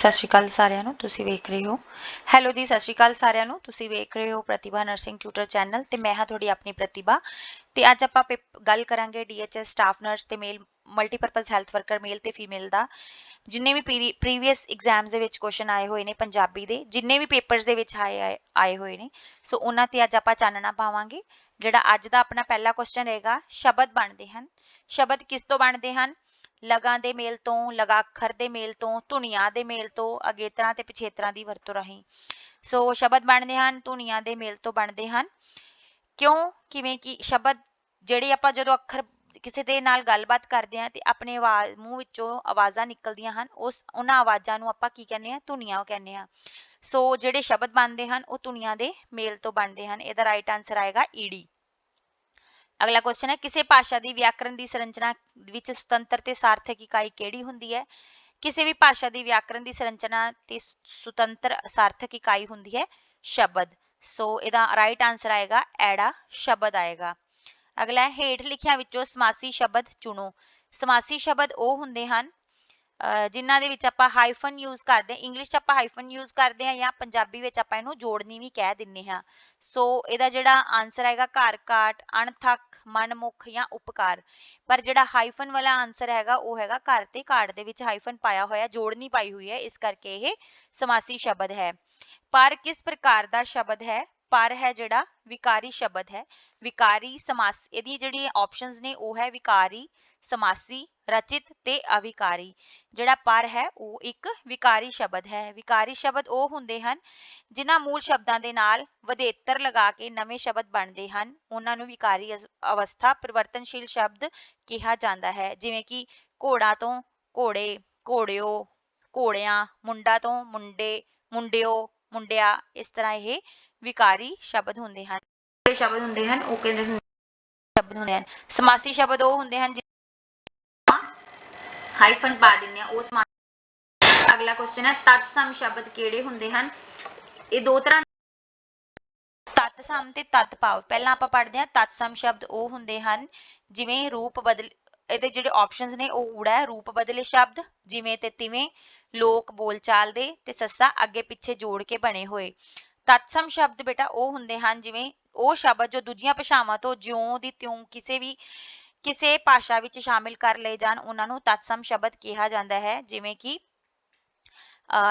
ਸਤਿ ਸ਼੍ਰੀ ਅਕਾਲ ਸਾਰਿਆਂ ਨੂੰ, ਤੁਸੀਂ ਵੇਖ ਰਹੇ ਹੋ। ਹੈਲੋ ਜੀ, ਸਤਿ ਸ਼੍ਰੀ ਅਕਾਲ ਸਾਰਿਆਂ ਨੂੰ, ਤੁਸੀਂ ਵੇਖ ਰਹੇ ਹੋ ਪ੍ਰਤਿਭਾ ਨਰਸਿੰਗ ਟਿਊਟਰ ਚੈਨਲ ਤੇ ਮੈਂ ਹਾਂ ਤੁਹਾਡੀ ਆਪਣੀ ਪ੍ਰਤਿਭਾ। ਤੇ ਅੱਜ ਆਪਾਂ ਗੱਲ ਕਰਾਂਗੇ ਡੀਐਚਐਸ ਸਟਾਫ ਨਰਸ ਤੇ male multipurpose health worker male ਤੇ ਫੀਮੇਲ ਦਾ। ਜਿੰਨੇ ਵੀ ਪ੍ਰੀਵੀਅਸ ਐਗਜ਼ਾਮਸ ਦੇ ਵਿੱਚ ਕੁਐਸਚਨ ਆਏ ਹੋਏ ਨੇ ਪੰਜਾਬੀ ਦੇ, ਜਿੰਨੇ ਵੀ ਪੇਪਰਸ ਦੇ ਵਿੱਚ ਆਏ- ਆਏ ਹੋਏ ਨੇ, ਸੋ ਉਹਨਾਂ ਤੇ ਅੱਜ ਆਪਾਂ ਚਾਨਣਾ ਪਾਵਾਂਗੇ, ਜਿਹੜਾ ਅੱਜ ਦਾ ਆਪਣਾ ਪਹਿਲਾ ਕੁਐਸਚਨ ਰਹੇਗਾ, ਸ਼ਬਦ ਬਣਦੇ ਹਨ। ਸ਼ਬਦ ਕਿਸ ਤੋਂ ਬਣਦੇ ਹਨ? ਲਗਾਂ ਦੇ ਮੇਲ ਤੋਂ ਲਗਾਖਰ ਦੇ ਮੇਲ ਤੋਂ, ਧੁਨੀਆਂ ਦੇ ਮੇਲ ਤੋਂ, ਅਗੇਤਰਾਂ ਤੇ ਪਿਛੇਤਰਾਂ ਦੀ ਵਰਤੋਂ ਰਾਹੀਂ। ਸੋ ਸ਼ਬਦ ਬਣਦੇ ਹਨ, ਧੁਨੀਆਂ ਦੇ ਮੇਲ ਤੋਂ ਬਣਦੇ ਹਨ। ਕਿਉਂ? ਕਿਵੇਂ ਕਿ ਸ਼ਬਦ ਜਿਹੜੇ ਆਪਾਂ ਜਦੋਂ ਅੱਖਰ ਕਿਸੇ ਦੇ ਨਾਲ ਗੱਲਬਾਤ ਕਰਦੇ ਹਾਂ ਤੇ ਆਪਣੇ ਆਵਾਜ਼ ਮੂੰਹ ਵਿੱਚੋਂ ਆਵਾਜ਼ਾਂ ਨਿਕਲਦੀਆਂ ਹਨ, ਉਸ, ਉਹਨਾਂ ਆਵਾਜ਼ਾਂ ਨੂੰ ਆਪਾਂ ਕੀ ਕਹਿੰਦੇ ਆ ਧੁਨੀਆਂ ਕਹਿੰਦੇ ਆ ਸੋ ਜਿਹੜੇ ਸ਼ਬਦ ਬਣਦੇ ਹਨ, ਉਹ ਧੁਨੀਆਂ ਦੇ ਮੇਲ ਤੋਂ ਬਣਦੇ ਹਨ। ਇਹਦਾ ਰਾਈਟ ਆਨਸਰ ਆਏਗਾ ਈੜੀ ਅਗਲਾ ਕੁਐਸਚਨ ਹੈ, ਕਿਸੇ ਭਾਸ਼ਾ ਦੀ ਵਿਆਕਰਨ ਦੀ ਸੰਰਚਨਾ ਵਿੱਚ ਸੁਤੰਤਰ ਤੇ ਸਾਰਥਕ ਇਕਾਈ ਕਿਹੜੀ ਹੁੰਦੀ ਹੈ? ਕਿਸੇ ਵੀ ਭਾਸ਼ਾ ਦੀ ਵਿਆਕਰਨ ਦੀ ਸੰਰਚਨਾ ਤੇ ਸੁਤੰਤਰ ਸਾਰਥਕ ਇਕਾਈ ਹੁੰਦੀ ਹੈ, ਸ਼ਬਦ। ਸੋ ਇਹਦਾ ਰਾਈਟ ਆਨਸਰ ਆਏਗਾ, ਐੜਾ ਸ਼ਬਦ ਆਏਗਾ। ਅਗਲਾ ਹੇਠ ਲਿਖਿਆਂ ਵਿੱਚੋਂ ਸਮਾਸੀ ਸ਼ਬਦ ਚੁਣੋ। ਸਮਾਸੀ ਸ਼ਬਦ ਉਹ ਹੁੰਦੇ ਹਨ ਜਿਨ੍ਹਾਂ ਦੇ ਵਿੱਚ ਆਪਾਂ ਹਾਈਫਨ ਯੂਜ਼ ਕਰਦੇ ਹਾਂ ਇੰਗਲਿਸ਼ 'ਚ ਆਪਾਂ ਹਾਈਫਨ ਯੂਜ਼ ਕਰਦੇ ਹਾਂ ਜਾਂ ਪੰਜਾਬੀ ਵਿੱਚ ਆਪਾਂ ਇਹਨੂੰ ਜੋੜਨੀ ਵੀ ਕਹਿ ਦਿੰਨੇ ਹਾਂ। ਸੋ ਇਹਦਾ ਜਿਹੜਾ ਆਨਸਰ ਆਏਗਾ ਘਰ ਘਾਟ, ਅਣਥੱਕ, ਮਨਮੁਖ ਜਾਂ ਉਪਕਾਰ। ਪਰ ਜਿਹੜਾ ਹਾਈਫਨ ਵਾਲਾ ਆਨਸਰ ਹੈਗਾ, ਉਹ ਹੈਗਾ ਘਰ ਤੇ ਘਾਟ ਦੇ ਵਿੱਚ ਹਾਈਫਨ ਪਾਇਆ ਹੋਇਆ, ਜੋੜਨੀ ਪਾਈ ਹੋਈ ਹੈ, ਇਸ ਕਰਕੇ ਇਹ ਸਮਾਸੀ ਸ਼ਬਦ ਹੈ। ਪਰ ਕਿਸ ਪ੍ਰਕਾਰ ਦਾ ਸ਼ਬਦ ਹੈ? ਪਰ ਹੈ ਜਿਹੜਾ ਵਿਕਾਰੀ ਸ਼ਬਦ ਹੈ, ਵਿਕਾਰੀ ਸਮਾਸ ਇਹਦੀ ਜਿਹੜੀ ਆਪਸ਼ਨਸ ਨੇ ਉਹ ਹੈ ਵਿਕਾਰੀ ਸਮਾਸੀ, ਰਚਿਤ ਤੇ ਅਵਿਕਾਰੀ, ਜਿਹੜਾ ਪਰ ਹੈ ਉਹ ਇੱਕ ਵਿਕਾਰੀ ਸ਼ਬਦ ਹੈ। ਵਿਕਾਰੀ ਸ਼ਬਦ ਉਹ ਹੁੰਦੇ ਹਨ ਜਿਨ੍ਹਾਂ ਮੂਲ ਸ਼ਬਦਾਂ ਦੇ ਨਾਲ ਵਧੇਤਰ ਲਗਾ ਕੇ ਨਵੇਂ ਸ਼ਬਦ ਬਣਦੇ ਹਨ। ਉਹਨਾਂ ਨੂੰ ਵਿਕਾਰੀ ਅਵਸਥਾ ਪਰਿਵਰਤਨਸ਼ੀਲ ਸ਼ਬਦ ਕਿਹਾ ਜਾਂਦਾ ਹੈ, ਜਿਵੇਂ ਕਿ ਘੋੜਾ ਤੋਂ ਘੋੜੇ, ਘੋੜਿਓ, ਘੋੜਿਆਂ, ਮੁੰਡਾ ਤੋਂ ਮੁੰਡੇ, ਮੁੰਡਿਓ, ਮੁੰਡਿਆ, ਇਸ ਤਰ੍ਹਾਂ ਇਹ ਵਿਕਾਰੀ ਸ਼ਬਦ ਹੁੰਦੇ ਹਨ। ਜਿਹੜੇ ਸ਼ਬਦ ਹੁੰਦੇ ਹਨ ਉਹ ਕਹਿੰਦੇ ਹੁੰਦੇ ਸ਼ਬਦ ਹੁੰਦੇ ਹਨ। ਸਮਾਸੀ ਸ਼ਬਦ ਉਹ ਹੁੰਦੇ ਹਨ ਹਾਈਫਨ ਪਾ ਦਿੰਦੇ ਆ ਉਹ ਸਮਾ ਅਗਲਾ ਕੁਐਸਚਨ ਹੈ ਤਤਸਮ ਸ਼ਬਦ ਕਿਹੜੇ ਹੁੰਦੇ ਹਨ? ਇਹ ਦੋ ਤਰ੍ਹਾਂ ਤਤਸਮ ਤੇ ਤਤਭਾਵ ਪਹਿਲਾਂ ਆਪਾਂ ਪੜ੍ਹਦੇ ਹਾਂ ਤਤਸਮ ਸ਼ਬਦ ਉਹ ਹੁੰਦੇ ਹਨ ਜਿਵੇਂ ਰੂਪ ਬਦਲ ਇਹਦੇ ਜਿਹੜੇ ਆਪਸ਼ਨਸ ਨੇ ਉਹ ਊੜਾ ਹੈ। ਰੂਪ ਬਦਲੇ ਸ਼ਬਦ ਜਿਵੇਂ ਤੇ ਤਿਵੇਂ ਲੋਕ ਬੋਲਚਾਲ ਦੇ ਤੇ ਸੱਸਾ ਅੱਗੇ ਪਿੱਛੇ ਜੋੜ ਕੇ ਬਣੇ ਹੋਏ। ਤਤਸਮ ਸ਼ਬਦ ਬੇਟਾ ਉਹ ਹੁੰਦੇ ਹਨ, ਜਿਵੇਂ ਉਹ ਸ਼ਬਦ ਜੋ ਦੂਜੀਆਂ ਭਾਸ਼ਾਵਾਂ ਤੋਂ ਜਿਉਂ ਦੀ ਤਿਉਂ ਕਿਸੇ ਵੀ, ਕਿਸੇ ਭਾਸ਼ਾ ਵਿੱਚ ਸ਼ਾਮਿਲ ਕਰ ਲਏ ਜਾਣ, ਉਹਨਾਂ ਨੂੰ ਤਤਸਮ ਸ਼ਬਦ ਕਿਹਾ ਜਾਂਦਾ ਹੈ। ਜਿਵੇਂ ਕਿ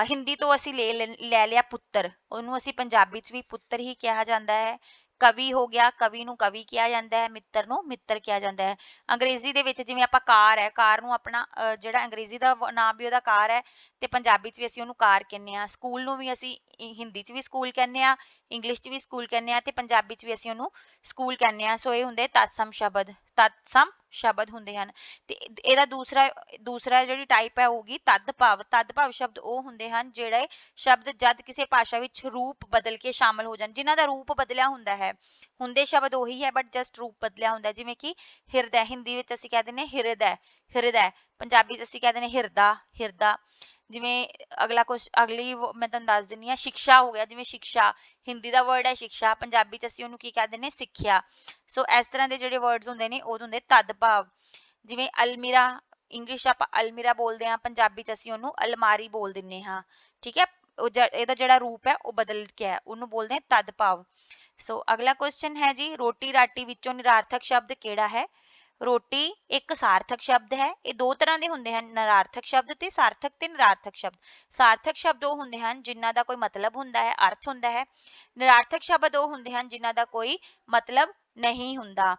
ਹਿੰਦੀ ਤੋਂ ਅਸੀਂ ਲੈ ਲੈ ਲਿਆ ਪੁੱਤਰ, ਉਹਨੂੰ ਅਸੀਂ ਪੰਜਾਬੀ 'ਚ ਵੀ ਪੁੱਤਰ ਹੀ ਕਿਹਾ ਜਾਂਦਾ ਹੈ। ਕਵੀ ਹੋ ਗਿਆ, ਕਵੀ ਨੂੰ ਕਵੀ ਕਿਹਾ ਜਾਂਦਾ ਹੈ, ਮਿੱਤਰ ਨੂੰ ਮਿੱਤਰ ਕਿਹਾ ਜਾਂਦਾ ਹੈ। ਅੰਗਰੇਜ਼ੀ ਦੇ ਵਿੱਚ ਜਿਵੇਂ ਆਪਾਂ ਕਾਰ ਹੈ, ਕਾਰ ਨੂੰ ਆਪਣਾ ਜਿਹੜਾ ਅੰਗਰੇਜ਼ੀ ਦਾ ਨਾਮ ਵੀ ਉਹਦਾ ਕਾਰ ਹੈ, ਤੇ ਪੰਜਾਬੀ 'ਚ ਵੀ ਅਸੀਂ ਉਹਨੂੰ ਕਾਰ ਕਹਿੰਦੇ ਆ ਸਕੂਲ ਨੂੰ ਵੀ ਅਸੀਂ ਹਿੰਦੀ 'ਚ ਵੀ ਸਕੂਲ ਕਹਿੰਦੇ ਆ, ਇੰਗਲਿਸ਼ 'ਚ ਵੀ ਸਕੂਲ ਕਹਿੰਦੇ ਆ ਤੇ ਪੰਜਾਬੀ 'ਚ ਵੀ ਅਸੀਂ ਉਹਨੂੰ ਸਕੂਲ ਕਹਿੰਦੇ ਆ। ਸੋ ਇਹ ਹੁੰਦੇ ਤਤਸਮ ਸ਼ਬਦ ਤਤਸਮ ਸ਼ਬਦ ਹੁੰਦੇ ਹਨ। ਤੇ ਇਹਦਾ ਦੂਸਰਾ ਦੂਸਰਾ ਜਿਹੜੀ ਟਾਈਪ ਹੈ ਹੋਊਗੀ ਤਦਭਾਵ ਤਦਭਾਵ ਸ਼ਬਦ ਉਹ ਹੁੰਦੇ ਹਨ ਜਿਹੜੇ ਸ਼ਬਦ ਜਦ ਕਿਸੇ ਭਾਸ਼ਾ ਵਿੱਚ ਰੂਪ ਬਦਲ ਕੇ ਸ਼ਾਮਲ ਹੋ ਜਾਣ। ਜਿਨ੍ਹਾਂ ਦਾ ਰੂਪ ਬਦਲਿਆ ਹੁੰਦਾ ਹੈ। ਹੁੰਦੇ ਸ਼ਬਦ ਉਹੀ ਹੈ ਬਟ ਜਸਟ ਰੂਪ ਬਦਲਿਆ ਹੁੰਦਾ ਹੈ। ਜਿਵੇਂ ਕਿ ਹਿਰਦੈ, ਹਿੰਦੀ ਵਿੱਚ ਅਸੀਂ ਕਹਿ ਦਿੰਦੇ ਹਾਂ ਹਿਰਦੈ ਹਿਰਦੈ। ਪੰਜਾਬੀ 'ਚ ਅਸੀਂ ਕਹਿ ਦਿੰਦੇ ਹਿਰਦਾ ਹਿਰਦਾ। ਜਿਵੇਂ ਅਗਲਾ ਕੁਛ, ਅਗਲੀ ਮੈਂ ਤੁਹਾਨੂੰ ਦੱਸ ਦਿੰਦੀ ਹਾਂ, ਸ਼ਿਕਸ਼ਾ ਹੋ ਗਿਆ, ਜਿਵੇਂ ਸ਼ਿਕਸ਼ਾ, ਹਿੰਦੀ ਦਾ ਵਰਡ ਹੈ ਸ਼ਿਕਸ਼ਾ, ਪੰਜਾਬੀ 'ਚ ਅਸੀਂ ਉਹਨੂੰ ਕੀ ਕਹਿ ਦਿੰਦੇ ਸਿੱਖਿਆ। ਸੋ ਇਸ ਤਰ੍ਹਾਂ ਦੇ ਜਿਹੜੇ ਵਰਡਸ ਹੁੰਦੇ ਨੇ, ਉਹ ਹੁੰਦੇ ਤਦਭਾਵ। ਜਿਵੇਂ ਅਲਮੀਰਾ ਇੰਗਲਿਸ਼ ਆਪਾਂ ਅਲਮੀਰਾ ਬੋਲਦੇ ਹਾਂ, ਪੰਜਾਬੀ 'ਚ ਅਸੀਂ ਉਹਨੂੰ ਅਲਮਾਰੀ ਬੋਲ ਦਿੰਨੇ ਹਾਂ। ਠੀਕ ਹੈ? ਇਹਦਾ ਜਿਹੜਾ ਰੂਪ ਹੈ, ਉਹ ਬਦਲ ਗਿਆ ਉਹਨੂੰ ਬੋਲਦੇ ਹਾਂ ਤਦਭਾਵ। ਸੋ ਅਗਲਾ ਕੁਐਸਚਨ ਹੈ ਜੀ, ਰੋਟੀ ਰਾਟੀ ਵਿੱਚੋਂ ਨਿਰਾਰਥਕ ਸ਼ਬਦ ਕਿਹੜਾ ਹੈ? ਰੋਟੀ ਇੱਕ ਸਾਰਥਕ ਸ਼ਬਦ ਹੈ, ਇਹ ਦੋ ਤਰ੍ਹਾਂ ਦੇ ਹੁੰਦੇ ਹਨ, ਨਿਰਾਰਥਕ ਸ਼ਬਦ ਤੇ ਸਾਰਥਕ ਤੇ ਨਿਰਾਰਥਕ ਸ਼ਬਦ। ਸਾਰਥਕ ਸ਼ਬਦ ਉਹ ਹੁੰਦੇ ਹਨ ਜਿਨ੍ਹਾਂ ਦਾ ਕੋਈ ਮਤਲਬ ਹੁੰਦਾ ਹੈ, ਅਰਥ ਹੁੰਦਾ ਹੈ। ਨਿਰਾਰਥਕ ਸ਼ਬਦ ਉਹ ਹੁੰਦੇ ਹਨ ਜਿਨ੍ਹਾਂ ਦਾ ਕੋਈ ਮਤਲਬ ਨਹੀਂ ਹੁੰਦਾ।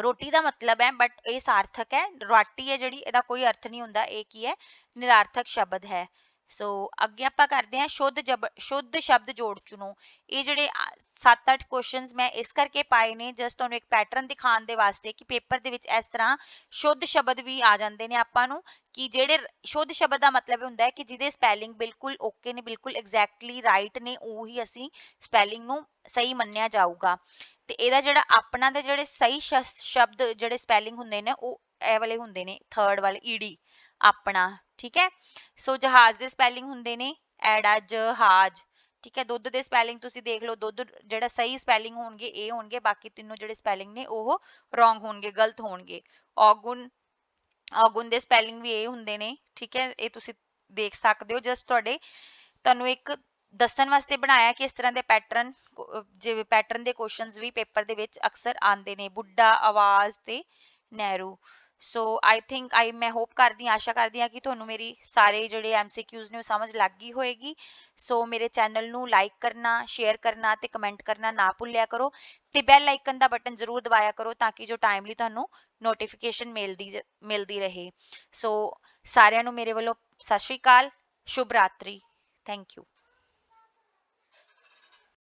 ਰੋਟੀ ਦਾ ਮਤਲਬ ਹੈ ਬਟ ਇਹ ਸਾਰਥਕ ਹੈ, ਰੋਟੀ ਹੈ ਜਿਹੜੀ, ਇਹਦਾ ਕੋਈ ਅਰਥ ਨਹੀਂ ਹੁੰਦਾ, ਇਹ ਕੀ ਹੈ? ਨਿਰਾਰਥਕ ਸ਼ਬਦ ਹੈ। ਸੋ ਅੱਗੇ ਆਪਾਂ ਕਰਦੇ ਹਾਂ ਸ਼ੁੱਧ ਜਬ, ਸ਼ੁੱਧ ਸ਼ਬਦ ਜੋੜ ਚੁਣੋ। ਇਹ ਜਿਹੜੇ 7-8 ਕੁਐਸਚਨਸ ਮੈਂ ਇਸ ਕਰਕੇ ਪਾਏ ਨੇ ਜਸਟ ਤੁਹਾਨੂੰ ਇੱਕ ਪੈਟਰਨ ਦਿਖਾਉਣ ਦੇ ਵਾਸਤੇ ਕਿ ਪੇਪਰ ਦੇ ਵਿੱਚ ਇਸ ਤਰ੍ਹਾਂ ਸ਼ੁੱਧ ਸ਼ਬਦ ਵੀ ਆ ਜਾਂਦੇ ਨੇ ਆਪਾਂ ਨੂੰ, ਕਿ ਜਿਹੜੇ ਸ਼ੁੱਧ ਸ਼ਬਦ ਦਾ ਮਤਲਬ ਹੁੰਦਾ ਹੈ ਕਿ ਜਿਹਦੇ ਸਪੈਲਿੰਗ ਬਿਲਕੁਲ ਓਕੇ ਨੇ, ਬਿਲਕੁਲ ਐਗਜ਼ੈਕਟਲੀ ਰਾਈਟ ਨੇ, ਉਹੀ ਅਸੀਂ ਸਪੈਲਿੰਗ ਨੂੰ ਸਹੀ ਮੰਨਿਆ ਜਾਊਗਾ। ਤੇ ਇਹਦਾ ਜਿਹੜਾ ਆਪਣਾ ਦੇ ਜਿਹੜੇ ਸਹੀ ਸ਼ਬਦ ਜਿਹੜੇ ਸਪੈਲਿੰਗ ਹੁੰਦੇ ਨੇ, ਉਹ ਇਹ ਵਾਲੇ ਹੁੰਦੇ ਨੇ ਥਰਡ ਵਾਲੇ ਈਡੀ ਆਪਣਾ, ਠੀਕ ਹੈ? ਸੋ ਜਹਾਜ਼ ਦੇ ਸਪੈਲਿੰਗ ਹੁੰਦੇ ਨੇ, ਐੜਾ ਜਹਾਜ਼ ਠੀਕ ਹੈ, ਦੁੱਧ ਦੇ ਸਪੈਲਿੰਗ ਤੁਸੀਂ ਦੇਖ ਲਓ, ਦੁੱਧ ਜਿਹੜਾ ਸਹੀ ਸਪੈਲਿੰਗ ਹੋਣਗੇ, ਇਹ ਹੋਣਗੇ, ਬਾਕੀ ਤਿੰਨੋਂ ਜਿਹੜੇ ਸਪੈਲਿੰਗ ਨੇ ਉਹ ਰੋਂਗ ਹੋਣਗੇ, ਗਲਤ ਹੋਣਗੇ। ਔਗੁਣ ਔਗੁਣ ਦੇ ਸਪੈਲਿੰਗ ਵੀ ਇਹ ਹੁੰਦੇ ਨੇ, ਠੀਕ ਹੈ, ਇਹ ਤੁਸੀਂ ਦੇਖ ਸਕਦੇ ਹੋ। ਜਸਟ ਤੁਹਾਡੇ ਤੁਹਾਨੂੰ ਇੱਕ ਦੱਸਣ ਵਾਸਤੇ ਬਣਾਇਆ ਕਿ ਇਸ ਤਰ੍ਹਾਂ ਦੇ ਪੈਟਰਨ ਜਿਵੇਂ ਪੈਟਰਨ ਦੇ ਕੁਐਸਚਨਸ ਵੀ ਪੇਪਰ ਦੇ ਵਿੱਚ ਅਕਸਰ ਆਉਂਦੇ ਨੇ, ਬੁੱਢਾ, ਆਵਾਜ਼ ਤੇ ਨਹਿਰੂ। ਸੋ ਆਈ ਥਿੰਕ ਆਈ ਮੈਂ ਹੋਪ ਕਰਦੀ ਹਾਂ, ਆਸ਼ਾ ਕਰਦੀ ਹਾਂ ਕਿ ਤੁਹਾਨੂੰ ਮੇਰੀ ਸਾਰੇ ਜਿਹੜੇ ਐਮਸੀਕਿਊਜ਼ ਨੇ ਉਹ ਸਮਝ ਲੱਗ ਗਈ ਹੋਏਗੀ। ਸੋ ਮੇਰੇ ਚੈਨਲ ਨੂੰ ਲਾਈਕ ਕਰਨਾ ਸ਼ੇਅਰ ਕਰਨਾ ਤੇ ਕਮੈਂਟ ਕਰਨਾ ਨਾ ਭੁੱਲਿਆ ਕਰੋ। ਤੇ ਬੈਲ ਆਈਕਨ ਦਾ ਬਟਨ ਜ਼ਰੂਰ ਦਬਾਇਆ ਕਰੋ ਤਾਂ ਕਿ ਜੋ ਟਾਈਮਲੀ ਤੁਹਾਨੂੰ ਨੋਟੀਫਿਕੇਸ਼ਨ ਮਿਲਦੀ ਮਿਲਦੀ ਰਹੇ। ਸੋ ਸਾਰਿਆਂ ਨੂੰ ਮੇਰੇ ਵੱਲੋਂ ਸਤਿ ਸ਼੍ਰੀ ਅਕਾਲ, ਸ਼ੁਭ ਰਾਤਰੀ। Thank you